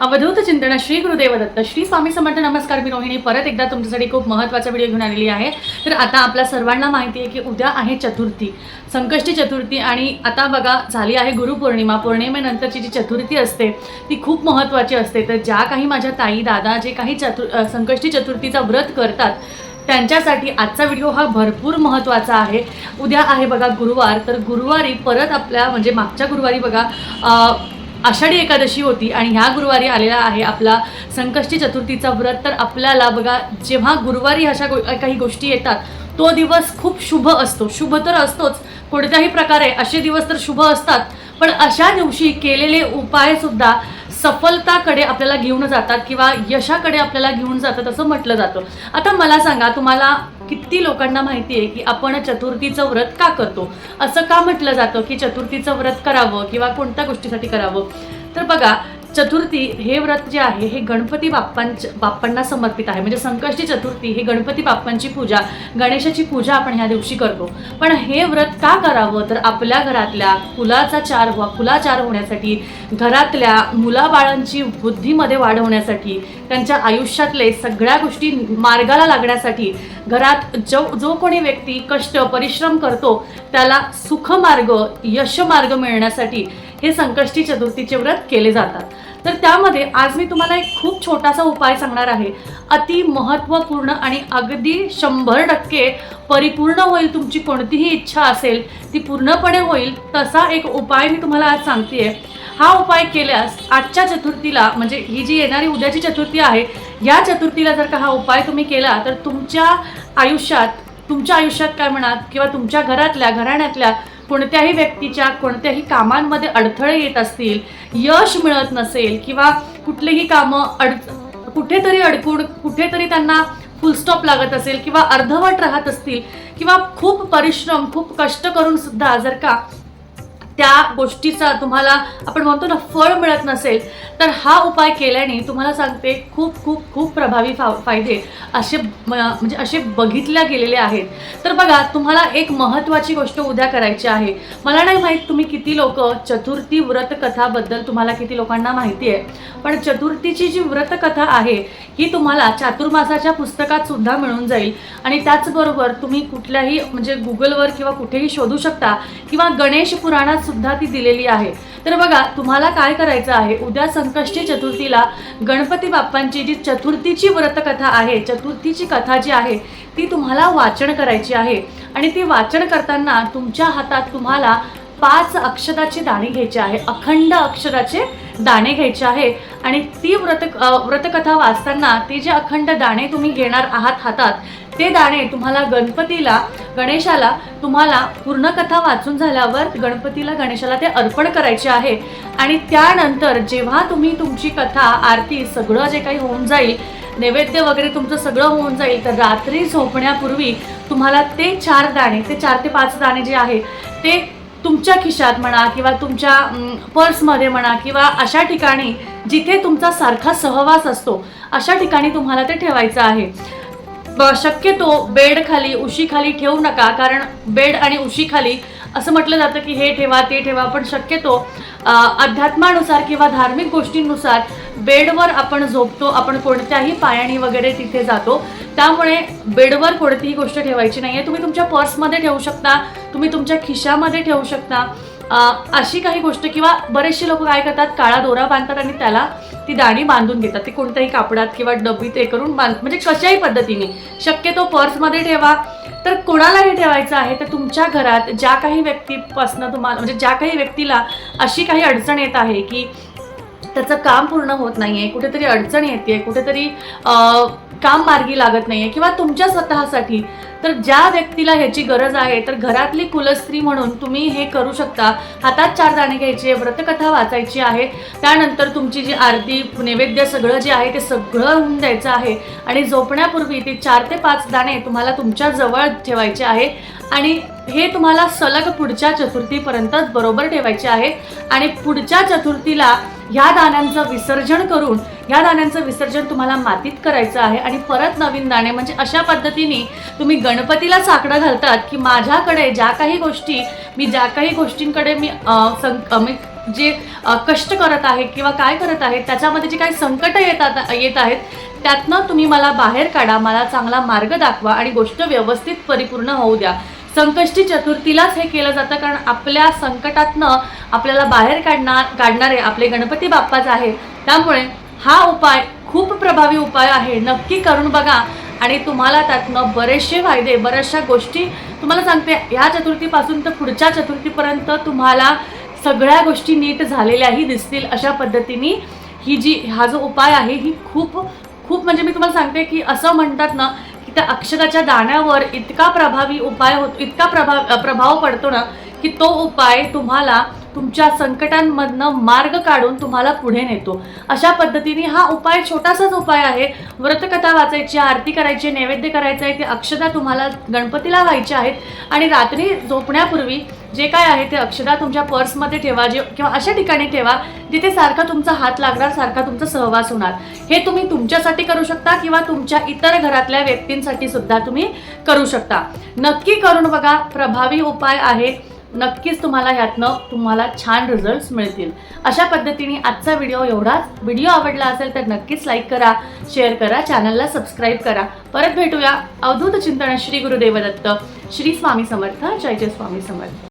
अवधूत चिंतन श्री गुरुदेव दत्त श्री स्वामी समर्थ नमस्कार. मी रोहिणी. परत एकदा तुमच्यासाठी खूप महत्त्वाचा व्हिडिओ घेऊन आलेली आहे. तर आता आपल्या सर्वांना माहिती आहे की उद्या आहे चतुर्थी संकष्टी चतुर्थी. आणि आता बघा झाली आहे गुरुपौर्णिमा पौर्णिमेनंतरची जी चतुर्थी असते ती खूप महत्त्वाची असते. तर ज्या काही माझ्या ताई दादा जे काही चतुर संकष्टी चतुर्थीचा व्रत करतात त्यांच्यासाठी आजचा व्हिडिओ हा भरपूर महत्त्वाचा आहे. उद्या आहे बघा गुरुवार. तर गुरुवारी परत आपल्या म्हणजे मागच्या गुरुवारी बघा आषाढी एकादशी होती आणि ह्या गुरुवारी आलेला आहे आपला संकष्टी चतुर्थीचा व्रत. तर आपल्याला बघा जेव्हा गुरुवारी अशा गो काही गोष्टी येतात तो दिवस खूप शुभ असतो. शुभ तर असतोच कोणत्याही प्रकारे असे दिवस तर शुभ असतात पण अशा दिवशी केलेले उपायसुद्धा सफलताकडे आपल्याला घेऊन जातात किंवा यशाकडे आपल्याला घेऊन जातात असं म्हटलं जातं. आता मला सांगा तुम्हाला किती लोकांना माहिती आहे की आपण चतुर्थीचं व्रत का करतो? असं का म्हटलं जातं की चतुर्थीचं व्रत करावं किंवा कोणत्या गोष्टीसाठी करावं? तर बघा चतुर्थी हे व्रत जे आहे हे गणपती बाप्पांच्या बाप्पांना समर्पित आहे. म्हणजे संकष्टी चतुर्थी हे गणपती बाप्पांची पूजा गणेशाची पूजा आपण ह्या दिवशी करतो. पण हे व्रत का करावं? तर आपल्या घरातल्या कुलाचा चार व्हा कुलाचार होण्यासाठी घरातल्या मुलाबाळांची बुद्धीमध्ये वाढवण्यासाठी त्यांच्या आयुष्यातले सगळ्या गोष्टी मार्गाला लागण्यासाठी घरात जो जो कोणी व्यक्ती कष्ट परिश्रम करतो त्याला सुखमार्ग यशमार्ग मिळण्यासाठी हे संकष्टी चतुर्थीचे व्रत केले जातात. तर त्यामध्ये आज मी तुम्हाला एक खूप छोटासा उपाय सांगणार आहे. अति महत्त्वपूर्ण आणि अगदी शंभर टक्के परिपूर्ण होईल तुमची कोणतीही इच्छा असेल ती पूर्णपणे होईल तसा एक उपाय मी तुम्हाला आज सांगते हा उपाय केल्यास आजच्या चतुर्थीला म्हणजे ही जी येणारी उद्याची चतुर्थी आहे या चतुर्थीला जर का हा उपाय तुम्ही केला तर तुमच्या आयुष्यात तुमच्या आयुष्यात काय म्हणा किंवा तुमच्या घरातल्या घराण्यातल्या कोणत्याही व्यक्तीच्या कोणत्याही कामांमध्ये अडथळे येत असतील यश मिळत नसेल किंवा कुठलीही कामं अड कुठेतरी अडकून कुठेतरी त्यांना फुलस्टॉप लागत असेल किंवा अर्धवट राहत असतील किंवा खूप परिश्रम खूप कष्ट करून सुद्धा जर का त्या गोष्टीचा तुम्हाला आपण म्हणतो ना फळ मिळत नसेल तर हा उपाय केल्याने तुम्हाला सांगते खूप खूप खूप प्रभावी फा फायदे असे म- म्हणजे असे बघितल्या गेलेले आहेत. तर बघा तुम्हाला एक महत्त्वाची गोष्ट उद्या करायची आहे. मला नाही माहीत तुम्ही किती लोक चतुर्थी व्रतकथाबद्दल तुम्हाला किती लोकांना माहिती आहे पण चतुर्थीची जी व्रतकथा आहे ही तुम्हाला चातुर्मासाच्या पुस्तकात सुद्धा मिळून जाईल. आणि त्याचबरोबर तुम्ही कुठल्याही म्हणजे गुगलवर किंवा कुठेही शोधू शकता किंवा गणेश पुराणात सुद्धा ती दिलेली आहे. तर बघा तुम्हाला काय करायचं आहे? उद्या संकष्टी चतुर्थीला गणपती बाप्पांची जी चतुर्थीची व्रतकथा आहे चतुर्थीची कथा जी आहे ती तुम्हाला वाचन करायची आहे. आणि ती वाचन करताना तुमच्या हातात तुम्हाला पाच अक्षराची दाणी घ्यायची आहे. अखंड अक्षराचे दाणे घ्यायचे आहे. आणि ती व्रत व्रतकथा वाचताना ते जे अखंड दाणे तुम्ही घेणार आहात हातात ते दाणे तुम्हाला गणपतीला गणेशाला तुम्हाला पूर्ण कथा वाचून झाल्यावर गणपतीला गणेशाला ते अर्पण करायचे आहे. आणि त्यानंतर जेव्हा तुम्ही तुमची कथा आरती सगळं जे काही होऊन जाईल नैवेद्य वगैरे तुमचं सगळं होऊन जाईल तर रात्री झोपण्यापूर्वी तुम्हाला ते चार दाणे ते चार ते पाच दाणे जे आहे ते तुमच्या खिशात म्हणा किंवा तुमच्या पर्समध्ये म्हणा किंवा अशा ठिकाणी जिथे तुमचा सारखा सहवास असतो अशा ठिकाणी तुम्हाला ते ठेवायचं आहे. शक्यतो बेड खाली उशी खाली ठेवू नका कारण बेड आणि उशी खाली असं म्हटलं जातं की हे ठेवा ते ठेवा पण शक्यतो अध्यात्मानुसार किंवा धार्मिक गोष्टींनुसार बेडवर आपण झोपतो आपण कोणत्याही पायाणी वगैरे तिथे जातो त्यामुळे बेडवर कोणतीही गोष्ट ठेवायची नाही आहे तुम्ही तुमच्या पर्समध्ये ठेवू शकता तुम्ही तुमच्या खिशामध्ये ठेवू शकता अशी काही गोष्ट किंवा बरेचसे लोक काय करतात काळा दोरा बांधतात आणि त्याला ती दाणी बांधून घेतात. ती कोणत्याही कापडात किंवा डबी हे करून बांध म्हणजे कशाही पद्धतीने. शक्यतो पर्समध्ये ठेवा. तर कोणालाही ठेवायचं आहे तर तुमच्या घरात ज्या काही व्यक्तीपासनं तुम्हाला म्हणजे ज्या काही व्यक्तीला अशी काही अडचण येत आहे की त्याचं काम पूर्ण होत नाही आहे कुठेतरी अडचण येते कुठेतरी काम मार्गी लागत नाही आहे किंवा तुमच्या स्वतःसाठी तर ज्या व्यक्तीला ह्याची गरज आहे तर घरातली कुलस्त्री म्हणून तुम्ही हे करू शकता. हातात चार दाणे घ्यायचे व्रतकथा वाचायची आहे. त्यानंतर तुमची जी आरती नैवेद्य सगळं जे आहे ते सगळं होऊन द्यायचं आहे. आणि झोपण्यापूर्वी ते चार ते पाच दाणे तुम्हाला तुमच्या जवळ ठेवायचे आहे. आणि हे तुम्हाला सलग पुढच्या चतुर्थीपर्यंतच बरोबर ठेवायचे आहे. आणि पुढच्या चतुर्थीला ह्या दाण्यांचं विसर्जन करून ह्या दाण्यांचं विसर्जन तुम्हाला मातीत करायचं आहे. आणि परत नवीन दाणे म्हणजे अशा पद्धतीने तुम्ही गणपतीला साकडं घालतात की माझ्याकडे ज्या काही गोष्टी मी ज्या काही गोष्टींकडे मी सं मी जे कष्ट करत आहे किंवा काय करत आहे त्याच्यामध्ये जे काही संकट येतात येत आहेत त्यातनं तुम्ही मला बाहेर काढा मला चांगला मार्ग दाखवा आणि गोष्ट व्यवस्थित परिपूर्ण होऊ द्या. संकष्टी चतुर्थीलाच हे केलं जातं कारण आपल्या संकटातनं आपल्याला बाहेर काढणार काढणारे आपले गणपती बाप्पाच आहे त्यामुळे हा उपाय खूप प्रभावी उपाय आहे. नक्की करून बघा. आणि तुम्हाला त्यातनं बरेचसे फायदे बऱ्याचशा गोष्टी तुम्हाला सांगते. ह्या चतुर्थीपासून तर पुढच्या चतुर्थीपर्यंत तुम्हाला सगळ्या गोष्टी नीट झालेल्याही दिसतील अशा पद्धतीने ही जी हा जो उपाय आहे ही खूप खूप म्हणजे मी तुम्हाला सांगते की असं म्हणतात ना की त्या अक्षराच्या दाण्यावर इतका प्रभावी उपाय होतो इतका प्रभाव प्रभाव पडतो ना की तो उपाय तुम्हाला तुमच्या संकटांमधनं मार्ग काढून तुम्हाला पुढे नेतो. अशा पद्धतीने हा उपाय छोटासाच उपाय आहे. व्रतकथा वाचायची आरती करायची नैवेद्य करायचं आहे ते अक्षदा तुम्हाला गणपतीला व्हायचे आहेत. आणि रात्री झोपण्यापूर्वी जे काय आहे ते अक्षदा तुमच्या पर्समध्ये ठेवा जे किंवा अशा ठिकाणी ठेवा जिथे सारखा तुमचा हात लागणार सारखा तुमचा सहवास होणार. हे तुम्ही तुमच्यासाठी करू शकता किंवा तुमच्या इतर घरातल्या व्यक्तींसाठी सुद्धा तुम्ही करू शकता. नक्की करून बघा प्रभावी उपाय आहे. नक्कीच तुम्हाला ह्यातनं तुम्हाला छान रिझल्ट्स मिळतील. अशा पद्धतीने आजचा व्हिडिओ एवढाच. व्हिडिओ आवडला असेल तर नक्कीच लाईक करा शेअर करा चॅनलला सबस्क्राईब करा. परत भेटूया अवधूत चिंतन श्री गुरुदेव दत्त श्री स्वामी समर्थ जय जय स्वामी समर्थ.